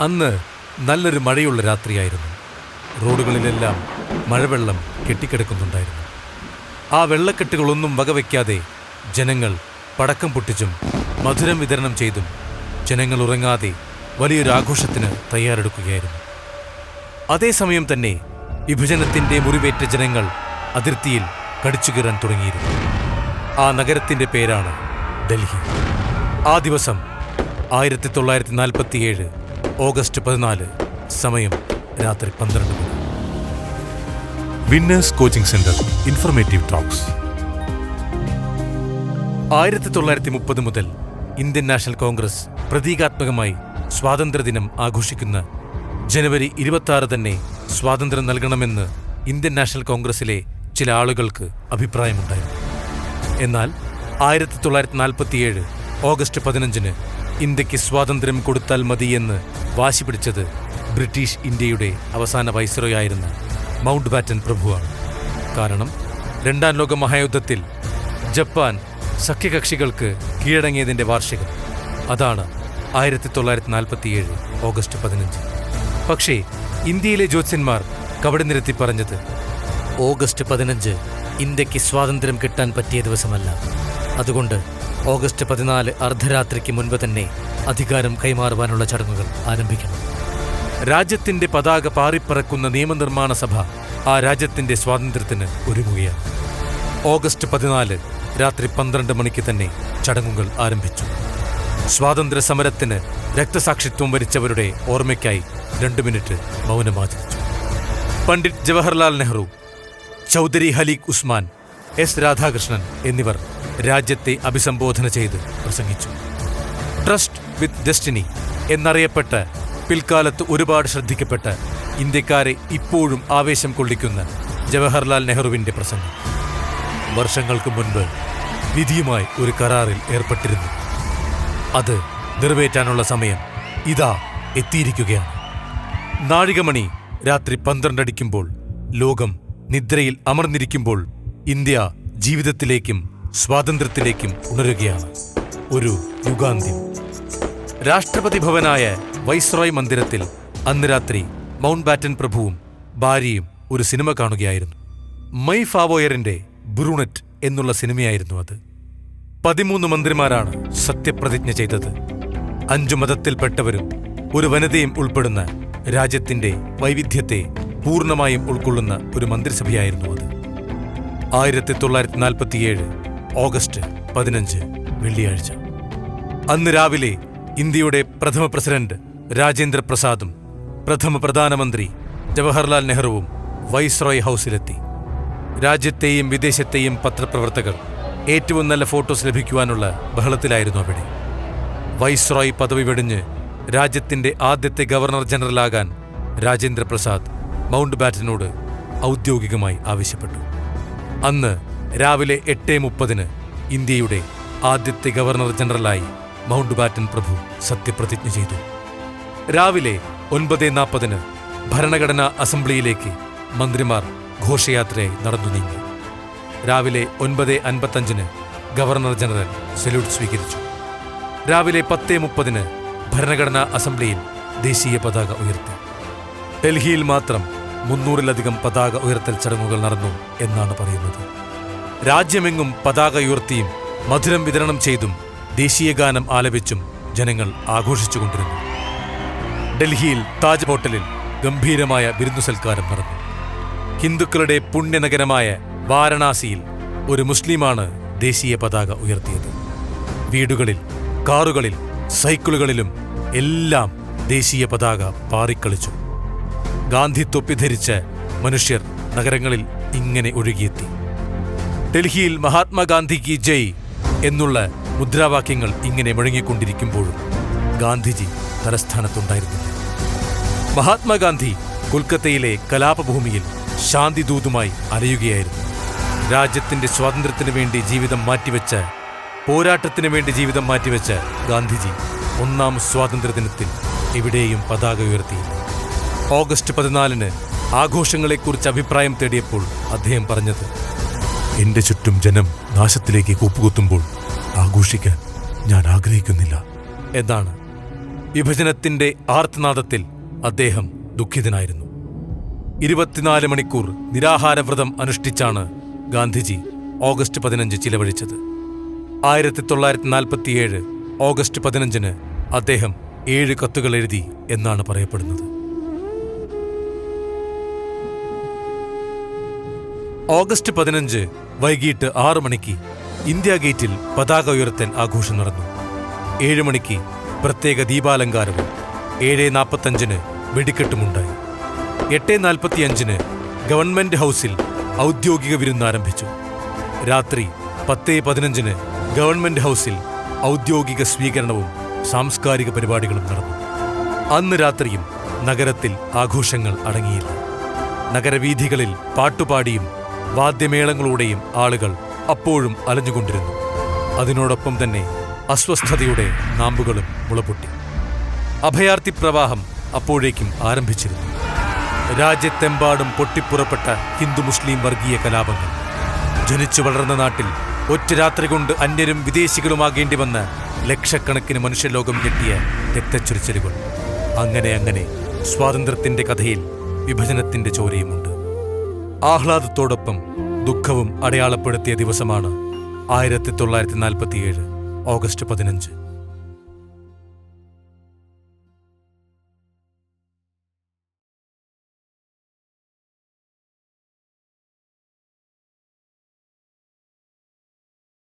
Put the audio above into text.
അന്ന് നല്ലൊരു മഴയുള്ള രാത്രിയായിരുന്നു. റോഡുകളിലെല്ലാം മഴവെള്ളം കെട്ടിക്കിടക്കുന്നുണ്ടായിരുന്നു. ആ വെള്ളക്കെട്ടുകളൊന്നും വകവയ്ക്കാതെ ജനങ്ങൾ പടക്കം പൊട്ടിച്ചും മധുരം വിതരണം ചെയ്തും ജനങ്ങൾ ഉറങ്ങാതെ വലിയൊരു ആഘോഷത്തിന് തയ്യാറെടുക്കുകയായിരുന്നു. അതേസമയം തന്നെ വിഭജനത്തിന്റെ മുറിവേറ്റ ജനങ്ങൾ അതിർത്തിയിൽ കടിച്ചുകീറാൻ തുടങ്ങിയിരുന്നു. ആ നഗരത്തിന്റെ പേരാണ് ഡൽഹി. ആ ദിവസം ആയിരത്തി തൊള്ളായിരത്തി നാൽപ്പത്തിയേഴ് ഓഗസ്റ്റ് പതിനാല് സമയം രാത്രി പന്ത്രണ്ട് മണി winners coaching centre informative talks ആയിരത്തി തൊള്ളായിരത്തി മുപ്പത് മുതൽ ഇന്ത്യൻ നാഷണൽ കോൺഗ്രസ് പ്രതീകാത്മകമായി സ്വാതന്ത്ര്യദിനം ആഘോഷിക്കുന്ന ജനുവരി ഇരുപത്തി തന്നെ സ്വാതന്ത്ര്യം നൽകണമെന്ന് ഇന്ത്യൻ നാഷണൽ കോൺഗ്രസിലെ ചില ആളുകൾക്ക് അഭിപ്രായമുണ്ടായിരുന്നു. എന്നാൽ ആയിരത്തി തൊള്ളായിരത്തി നാൽപ്പത്തിയേഴ് ഓഗസ്റ്റ് പതിനഞ്ചിന് ഇന്ത്യയ്ക്ക് സ്വാതന്ത്ര്യം കൊടുത്താൽ മതിയെന്ന് വാശി പിടിച്ചത് ബ്രിട്ടീഷ് ഇന്ത്യയുടെ അവസാന വൈസ്രോയായിരുന്ന മൗണ്ട് ബാറ്റൻ പ്രഭുവാണ്. കാരണം രണ്ടാം ലോക മഹായുദ്ധത്തിൽ ജപ്പാൻ സഖ്യകക്ഷികൾക്ക് കീഴടങ്ങിയതിന്റെ വാർഷികം. അതാണ് ആയിരത്തി തൊള്ളായിരത്തി നാൽപ്പത്തിയേഴ് ഓഗസ്റ്റ് പതിനഞ്ച്. പക്ഷേ ഇന്ത്യയിലെ ജ്യോത്സ്യന്മാർ കവടി നിരത്തി പറഞ്ഞത് ഓഗസ്റ്റ് പതിനഞ്ച് ഇന്ത്യയ്ക്ക് സ്വാതന്ത്ര്യം കിട്ടാൻ പറ്റിയ ദിവസമല്ല. അതുകൊണ്ട് ഓഗസ്റ്റ് പതിനാല് അർദ്ധരാത്രിക്ക് മുൻപ് തന്നെ അധികാരം കൈമാറുവാനുള്ള ചടങ്ങുകൾ ആരംഭിക്കണം. രാജ്യത്തിന്റെ പതാക പാറിപ്പറക്കുന്ന നിയമനിർമ്മാണ സഭ ആ രാജ്യത്തിന്റെ സ്വാതന്ത്ര്യത്തിന് ഒരുങ്ങുകയാണ്. ഓഗസ്റ്റ് പതിനാല് രാത്രി പന്ത്രണ്ട് മണിക്ക് തന്നെ ചടങ്ങുകൾ ആരംഭിച്ചു. സ്വാതന്ത്ര്യ സമരത്തിന് രക്തസാക്ഷിത്വം വരിച്ചവരുടെ ഓർമ്മയ്ക്കായി രണ്ട് മിനിറ്റ് മൗനമാചരിച്ചു പണ്ഡിറ്റ് ജവഹർലാൽ നെഹ്റു ചൗധരി ഹലീഖ് ഉസ്മാൻ എസ് രാധാകൃഷ്ണൻ എന്നിവർ രാജ്യത്തെ അഭിസംബോധന ചെയ്ത് പ്രസംഗിച്ചു. ട്രസ്റ്റ് വിത്ത് ഡെസ്റ്റിനി എന്നറിയപ്പെട്ട് പിൽക്കാലത്ത് ഒരുപാട് ശ്രദ്ധിക്കപ്പെട്ട് ഇന്ത്യക്കാരെ ഇപ്പോഴും ആവേശം കൊള്ളിക്കുന്ന ജവഹർലാൽ നെഹ്റുവിന്റെ പ്രസംഗം. വർഷങ്ങൾക്ക് മുൻപ് വിധിയുമായി ഒരു കരാറിൽ ഏർപ്പെട്ടിരുന്നു. അത് നിറവേറ്റാനുള്ള സമയം ഇതാ എത്തിയിരിക്കുകയാണ്. നാഴികമണി രാത്രി പന്ത്രണ്ടടിക്കുമ്പോൾ ലോകം നിദ്രയിൽ അമർന്നിരിക്കുമ്പോൾ ഇന്ത്യ ജീവിതത്തിലേക്കും സ്വാതന്ത്ര്യത്തിലേക്കും ഉണരുകയാണ് ഒരു യുഗാന്ത്യം. രാഷ്ട്രപതി ഭവനായ വൈസ്രോയ് മന്ദിരത്തിൽ അന്ന് രാത്രി മൗണ്ട് ബാറ്റൻ പ്രഭുവും ഭാര്യയും ഒരു സിനിമ കാണുകയായിരുന്നു. മൈ ഫാവോയറിന്റെ ബ്രൂണറ്റ് എന്നുള്ള സിനിമയായിരുന്നു അത്. പതിമൂന്ന് മന്ത്രിമാരാണ് സത്യപ്രതിജ്ഞ ചെയ്തത്. അഞ്ചു മതത്തിൽപ്പെട്ടവരും ഒരു വനിതയും ഉൾപ്പെടുന്ന രാജ്യത്തിന്റെ വൈവിധ്യത്തെ പൂർണമായും ഉൾക്കൊള്ളുന്ന ഒരു മന്ത്രിസഭയായിരുന്നു അത്. ആയിരത്തി തൊള്ളായിരത്തി നാൽപ്പത്തിയേഴ് ഓഗസ്റ്റ് പതിനഞ്ച് വെള്ളിയാഴ്ച. അന്ന് രാവിലെ ഇന്ത്യയുടെ പ്രഥമ പ്രസിഡന്റ് രാജേന്ദ്ര പ്രസാദും പ്രഥമ പ്രധാനമന്ത്രി ജവഹർലാൽ നെഹ്റുവും വൈസ്രോയ് ഹൗസിലെത്തി. രാജ്യത്തെയും വിദേശത്തെയും പത്രപ്രവർത്തകർ ഏറ്റവും നല്ല ഫോട്ടോസ് ലഭിക്കുവാനുള്ള ബഹളത്തിലായിരുന്നു അവിടെ. വൈസ്രോയ് പദവി വെടിഞ്ഞ് രാജ്യത്തിന്റെ ആദ്യത്തെ ഗവർണർ ജനറലാകാൻ രാജേന്ദ്ര പ്രസാദ് മൗണ്ട് ബാറ്റനോട് ഔദ്യോഗികമായി ആവശ്യപ്പെട്ടു. അന്ന് രാവിലെ എട്ട് മുപ്പതിന് ഇന്ത്യയുടെ ആദ്യത്തെ ഗവർണർ ജനറലായി മൗണ്ട് ബാറ്റൻ പ്രഭു സത്യപ്രതിജ്ഞ ചെയ്തു. രാവിലെ ഒൻപത് നാൽപ്പതിന് ഭരണഘടനാ അസംബ്ലിയിലേക്ക് മന്ത്രിമാർ ഘോഷയാത്രയായി നടന്നു നീങ്ങി. രാവിലെ ഒൻപത് അൻപത്തഞ്ചിന് ഗവർണർ ജനറൽ സല്യൂട്ട് സ്വീകരിച്ചു. രാവിലെ പത്ത് മുപ്പതിന് ഭരണഘടനാ അസംബ്ലിയിൽ ദേശീയ പതാക ഉയർത്തി. ഡൽഹിയിൽ മാത്രം മുന്നൂറിലധികം പതാക ഉയർത്തൽ ചടങ്ങുകൾ നടന്നു എന്നാണ് പറയുന്നത്. രാജ്യമെങ്ങും പതാക ഉയർത്തിയും മധുരം വിതരണം ചെയ്തും ദേശീയഗാനം ആലപിച്ചും ജനങ്ങൾ ആഘോഷിച്ചുകൊണ്ടിരുന്നു. ഡൽഹിയിൽ താജ് ഹോട്ടലിൽ ഗംഭീരമായ വിരുന്നു സൽക്കാരം നടന്നു. ഹിന്ദുക്കളുടെ പുണ്യനഗരമായ വാരണാസിയിൽ ഒരു മുസ്ലിമാണ് ദേശീയ പതാക ഉയർത്തിയത്. വീടുകളിൽ കാറുകളിൽ സൈക്കിളുകളിലും എല്ലാം ദേശീയ പതാക പാറിക്കളിച്ചു. ഗാന്ധി തൊപ്പി ധരിച്ച് മനുഷ്യർ നഗരങ്ങളിൽ ഇങ്ങനെ ഒഴുകിയെത്തി. ഡൽഹിയിൽ മഹാത്മാഗാന്ധി കി ജയ് എന്നുള്ള മുദ്രാവാക്യങ്ങൾ ഇങ്ങനെ മുഴങ്ങിക്കൊണ്ടിരിക്കുമ്പോഴും ഗാന്ധിജി തലസ്ഥാനത്തുണ്ടായിരുന്നില്ല. മഹാത്മാഗാന്ധി കൊൽക്കത്തയിലെ കലാപഭൂമിയിൽ ശാന്തിദൂതുമായി അലയുകയായിരുന്നു. രാജ്യത്തിന്റെ സ്വാതന്ത്ര്യത്തിനു വേണ്ടി ജീവിതം മാറ്റിവെച്ച് പോരാട്ടത്തിനു വേണ്ടി ജീവിതം മാറ്റിവെച്ച് ഗാന്ധിജി ഒന്നാം സ്വാതന്ത്ര്യദിനത്തിൽ എവിടെയും പതാക ഉയർത്തിയില്ല. ഓഗസ്റ്റ് പതിനാലിന് ആഘോഷങ്ങളെക്കുറിച്ച് അഭിപ്രായം തേടിയപ്പോൾ അദ്ദേഹം പറഞ്ഞത് എന്റെ ചുറ്റും ജനം നാശത്തിലേക്ക് കൂപ്പുകുത്തുമ്പോൾ ആഘോഷിക്കാൻ ഞാൻ ആഗ്രഹിക്കുന്നില്ല എന്നാണ് വിഭജനത്തിന്റെ ആർത്തനാദത്തിൽ അദ്ദേഹം ദുഃഖിതനായിരുന്നു. ഇരുപത്തിനാല് മണിക്കൂർ നിരാഹാരവ്രതം അനുഷ്ഠിച്ചാണ് ഗാന്ധിജി ഓഗസ്റ്റ് പതിനഞ്ച് ചിലവഴിച്ചത്. ആയിരത്തി തൊള്ളായിരത്തി നാൽപ്പത്തിയേഴ് ഓഗസ്റ്റ് പതിനഞ്ചിന് അദ്ദേഹം ഏഴ് കത്തുകൾ എഴുതി എന്നാണ് പറയപ്പെടുന്നത്. ഓഗസ്റ്റ് പതിനഞ്ച് വൈകിട്ട് ആറു മണിക്ക് ഇന്ത്യ ഗേറ്റിൽ പതാക ഉയർത്തൻ ആഘോഷം നടന്നു. ഏഴു മണിക്ക് പ്രത്യേക ദീപാലങ്കാരവും ഏഴ് നാൽപ്പത്തഞ്ചിന് വെടിക്കെട്ടുമുണ്ടായി. എട്ട് നാൽപ്പത്തിയഞ്ചിന് ഗവൺമെന്റ് ഹൗസിൽ ഔദ്യോഗിക വിരുന്ന് ആരംഭിച്ചു. രാത്രി പത്ത് പതിനഞ്ചിന് ഗവൺമെന്റ് ഹൗസിൽ ഔദ്യോഗിക സ്വീകരണവും സാംസ്കാരിക പരിപാടികളും നടന്നു. അന്ന് രാത്രിയും നഗരത്തിൽ ആഘോഷങ്ങൾ അടങ്ങിയില്ല. നഗരവീഥികളിൽ പാട്ടുപാടിയും വാദ്യമേളങ്ങളുടെയും ആളുകൾ അപ്പോഴും അലഞ്ഞുകൊണ്ടിരുന്നു. അതിനോടൊപ്പം തന്നെ അസ്വസ്ഥതയുടെ നാമ്പുകളും മുളപൊട്ടി. അഭയാർത്ഥി പ്രവാഹം അപ്പോഴേക്കും ആരംഭിച്ചിരുന്നു. രാജ്യത്തെമ്പാടും പൊട്ടിപ്പുറപ്പെട്ട ഹിന്ദു മുസ്ലിം വർഗീയ കലാപങ്ങൾ. ജനിച്ചു വളർന്ന നാട്ടിൽ ഒറ്റ രാത്രി കൊണ്ട് അന്യരും വിദേശികളുമാകേണ്ടി വന്ന ലക്ഷക്കണക്കിന് മനുഷ്യലോകം ഞെട്ടിയ രക്തച്ചൊരിച്ചലുകൾ. അങ്ങനെ അങ്ങനെ സ്വാതന്ത്ര്യത്തിന്റെ കഥയിൽ വിഭജനത്തിന്റെ ചോരയുമുണ്ട്. ആഹ്ലാദത്തോടൊപ്പം ദുഃഖവും അടയാളപ്പെടുത്തിയ ദിവസമാണ് ആയിരത്തി തൊള്ളായിരത്തി നാൽപ്പത്തിയേഴ് ഓഗസ്റ്റ് പതിനഞ്ച്.